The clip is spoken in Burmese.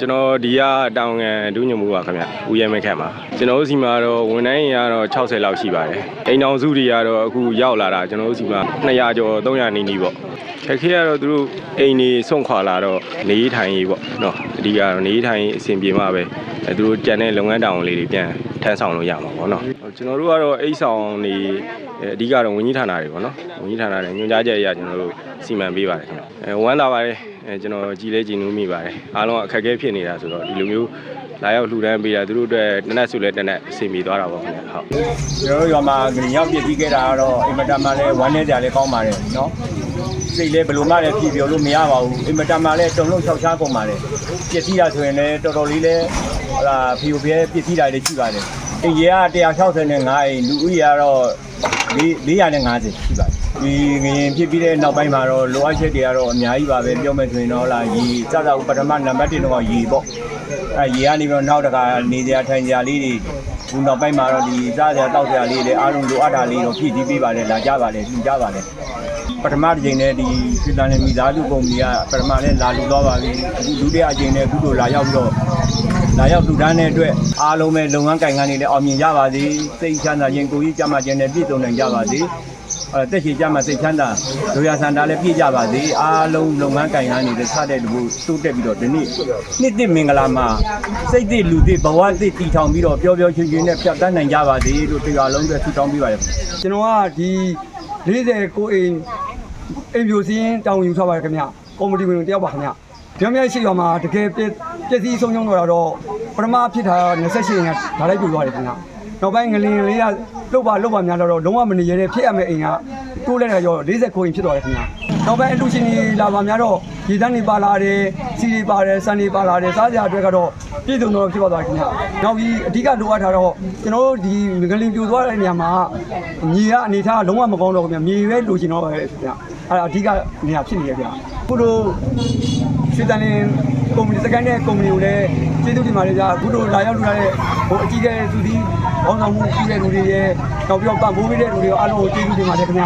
ကျွန်တော်ဒီကတောင်ငံဒုညမှုပါခင်ဗျဦးရဲမခက်ပါကျွန်တော်တို့စီမှာတော့ဝန်ထမ်းရင်ကတော့60လောက်ရှိပါတယ်အိမ်တော်စုတွေကတော့အခုရောက်လာတာကျွန်တော်တို့စီမှာ200ကျော်300နီးနီးပေါ့ခက်ခဲကတော့သူတို့အိမ်နေစွန့်ခွာလာတော့နေထိုင်ရေးပေါ့နော်အဓိကတော့နေထိုင်ရေးအဆင်ပြေမှပဲအဲသူတို့ကြံတဲ့လုပ်ငန်းတောင်လေးတွေပြန်ထမ်းဆောင်လို့ရမှာပေါ့နော်ကျွန်တော်တို့ကတော့အိတ်ဆောင်နေအဓိကတော့ဝန်ကြီးဌာနတွေပေါ့နော်ဝန်ကြီးဌာနတွေညွှန်ကြားချက်အရကျွန်တော်တို့စီမံပေးပါတယ်ခင်ဗျအဲဝမ်းသာပါတယ် အဲကျွန်တော်ကြည်လဲကြည်နူးမိပါတယ်အားလုံးအခက်အခဲဖြစ်နေတာဆိုတော့ဒီလိုမျိုးလာရောက်လှူဒန်းပေးတာသူတို့အတွက်တနက်ဆိုလဲတနက်အဆင်ပြေသွားတာပေါ့ခင်ဗျဟုတ်ကျွန်တော်တို့ရွာမှာဂရင်ရောက်ပြည့်ပြီးခဲ့တာကတော့အင်မတန်မှလည်းဝမ်းနေကြလည်းကောင်းပါတယ်နော်စိတ်လည်းဘယ်လိုမှလည်းပြည်ပြောလို့မရပါဘူးအင်မတန်မှလည်းတုံလုံး၆ချားကုန်ပါတယ်ပြည့်စည်ရဆိုရင်လည်းတော်တော်လေးလည်းဟလာဖီယိုဖီပြည့်စည်တာလည်းရှိပါတယ်အိမ်ကြီးက165အိမ်လူဦးရေကတော့450ရှိပါတယ် ဒီငရင်ဖြစ်ပြီးတဲ့နောက်ပိုင်းမှာတော့လိုအပ်ချက်တွေကတော့အများကြီးပါပဲပြောမယ်ဆိုရင်တော့လာရေစစပထမနံပါတ်1တော့ရေပေါ့အဲရေကနေပြီးတော့နောက်တခါနေကြထိုင်ကြလေးတွေဒီနောက်ပိုင်းမှာတော့ဒီစားစရာတောက်စရာလေးတွေအားလုံးလိုအပ်တာလေးတော့ဖြည့်ဆည်းပေးပါလေလာကြပါလေပြင်ကြပါလေပထမတစ်ချိန်နဲ့ဒီပြည်တန်နဲ့မိသားစုကုမ္ပဏီကပထမနဲ့လာလူသွားပါပြီအခုဒုတိယအချိန်နဲ့အခုတို့လာရောက်ပြီးတော့လာရောက်လူတန်းတဲ့အတွက်အားလုံးပဲလုပ်ငန်းကိုင်ငန်းတွေလည်းအောင်မြင်ကြပါစေစိတ်ချမ်းသာခြင်းကိုယ်ကြီးကြမ်းမှခြင်းနဲ့ပြည့်စုံနိုင်ကြပါစေ အဲတက်ရှိကြမှာစိတ်ချမ်းသာဒုရဆန္ဒလည်းပြည့်ကြပါစေအားလုံးလုပ်ငန်းကိုင်ငန်းတွေလည်းစတဲ့လူတိုးတက်ပြီးတော့ဒီနေ့နှစ်တစ်မင်္ဂလာမှာစိတ်တစ်လူတစ်ဘဝတစ်တည်ထောင်ပြီးတော့ပျော်ပျော်ရွှင်ရွှင်နဲ့ဖြတ်တန်းနိုင်ကြပါစေလို့တရားလုံးအတွက်ဆုတောင်းပေးပါရစေကျွန်တော်ကဒီ40ကိုအိမ်အိမ်ပြိုစင်းတောင်းယူထားပါတယ်ခင်ဗျကော်မတီဝင်တယောက်ပါခင်ဗျပြောင်းမြိုက်ရှိရွာမှာတကယ်ပြည့်ပြည့်စည်ဆုံးရှုံးတော့တော့ပထမဖြစ်တာ28ရင်ကဒါလိုက်ပြိုသွားတယ်ခင်ဗျနောက်ပိုင်းငလင်လေးက လုတ်ပါလုတ်ပါများတော့လုံးဝမနေရတဲ့ဖြစ်ရမယ့်အိမ်ကတိုးလိုက်တာရော40ကိုအိမ်ဖြစ်သွားတယ်ခင်ဗျနောက်ပိုင်းအလူရှင်ကြီးလာပါများတော့ရေတန်းတွေပါလာတယ်စီတွေပါတယ်ဆန်တွေပါလာတယ်စားကြအတွက်ကတော့ပြည့်စုံတော့ဖြစ်သွားတာခင်ဗျနောက်ပြီးအဓိကလိုအပ်တာတော့ကျွန်တော်တို့ဒီငလင်ပြိုသွားတဲ့နေရာမှာမြေကအနေထားလုံးဝမကောင်းတော့ဘူးခင်ဗျမြေပဲလိုချင်တော့ပဲခင်ဗျအဲ့ဒါအဓိကနေရာဖြစ်နေရခင်ဗျအခုတို့ရွှေတန်လင်းကုမ္ပဏီစကန်တဲ့ကုမ္ပဏီကိုလည်းကျေးဇူးတင်ပါတယ်ဗျာအခုတို့လာရောက်လူလာတဲ့ ဟိုအကြီးကဲသူဒီဘောင်းဆောင်မှုပြုတဲ့လူတွေရဲ့နောက်ပြီးတော့ပတ်မိုးပေးတဲ့လူတွေရောအားလုံးကိုကျေးဇူးတင်ပါတယ်ခင်ဗျ